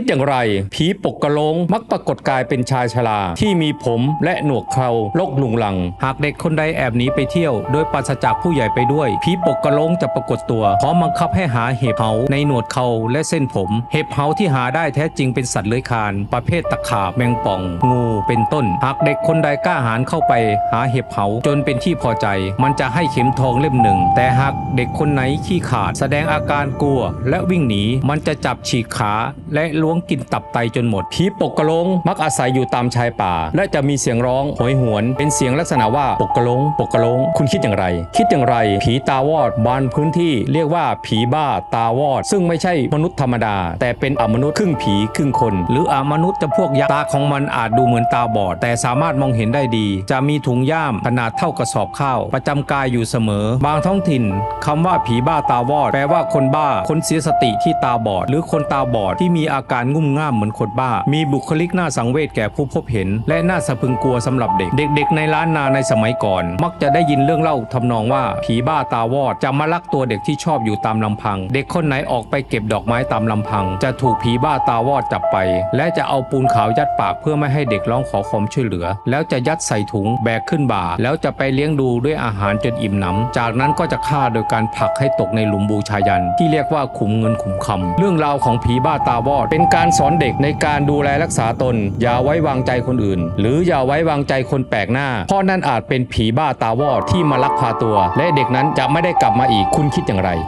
คิดอย่างไร ผีปกกระโลงมักปรากฏกายเป็นชายชราที่มีผมและหนวกเคราลกลุงลัง หากเด็กคนใดแอบหนีไปเที่ยว โดยปราศจากผู้ใหญ่ไปด้วย ผีปกกระโลงจะปรากฏตัวพร้อมบังคับให้หาเห็บเหาในหนวดเขาและเส้นผม เห็บเหาที่หาได้แท้จริงเป็นสัตว์เลื้อยคลาน ประเภทตะขาบแมงป่อง งูเป็นต้น หากเด็กคนใดกล้าหาญเข้าไป หาเห็บเหาจนเป็นที่พอใจ มันจะให้เข็มทองเล่มหนึ่ง แต่หากเด็กคนไหนขี้ขาด แสดงอาการกลัวและวิ่งหนีมันจะจับฉีกขาและลวงกินตับไตจนหมดผีปกกระลงมักอาศัยอยู่ตามชายป่า และจะมีเสียงร้องโหยหวน เป็นเสียงลักษณะว่าปกกระลงปกกระลงคุณคิดอย่างไร คิดอย่างไร ผีตาวอดบานพื้นที่เรียกว่าผีบ้าตาวอด ซึ่งไม่ใช่มนุษย์ธรรมดา แต่เป็นอมนุษย์ครึ่งผีครึ่งคน หรืออมนุษย์จะพวกยักษ์ตาของมันอาจดูเหมือนตาบอด แต่สามารถมองเห็นได้ดี จะมีถุงย่ามขนาดเท่ากระสอบข้าว ประจำกายอยู่เสมอ บางท้องถิ่นคำว่าผีบ้าตาวอด แปลว่าคนบ้าคนเสียสติที่ตาบอด หรือคนตาบอดที่มีอาการงุ่มง่ามเหมือนคนบ้า มีบุคลิกน่าสังเวชแก่ผู้พบเห็น และน่าสะพึงกลัวสำหรับเด็ก เด็ก ๆ ในล้านนาในสมัยก่อน มักจะได้ยินเรื่องเล่าทำนองว่าผีบ้าตาวอดจะมาลักตัวเด็กที่ชอบอยู่ตามลำพัง เด็กคนไหนออกไปเก็บดอกไม้ตามลำพัง จะถูกผีบ้าตาวอดจับไป และจะเอาปูนขาวยัดปากเพื่อไม่ให้เด็กร้องขอความช่วยเหลือ แล้วจะยัดใส่ถุงแบกขึ้นบ่า แล้วจะไปเลี้ยงดูด้วยอาหารจนอิ่มหนำจากนั้นก็จะฆ่าโดยการผลักให้ตกในหลุมบูชายัน ที่เรียกว่าขุมเงินขุมคำเรื่องราวของผีบ้าตาวอดเป็นการสอนเด็กในการดูแลรักษาตน อย่าไว้วางใจคนอื่น หรืออย่าไว้วางใจคนแปลกหน้า เพราะนั่นอาจเป็นผีบ้าตาวอดที่มาลักพาตัว และเด็กนั้นจะไม่ได้กลับมาอีกคุณคิดอย่างไร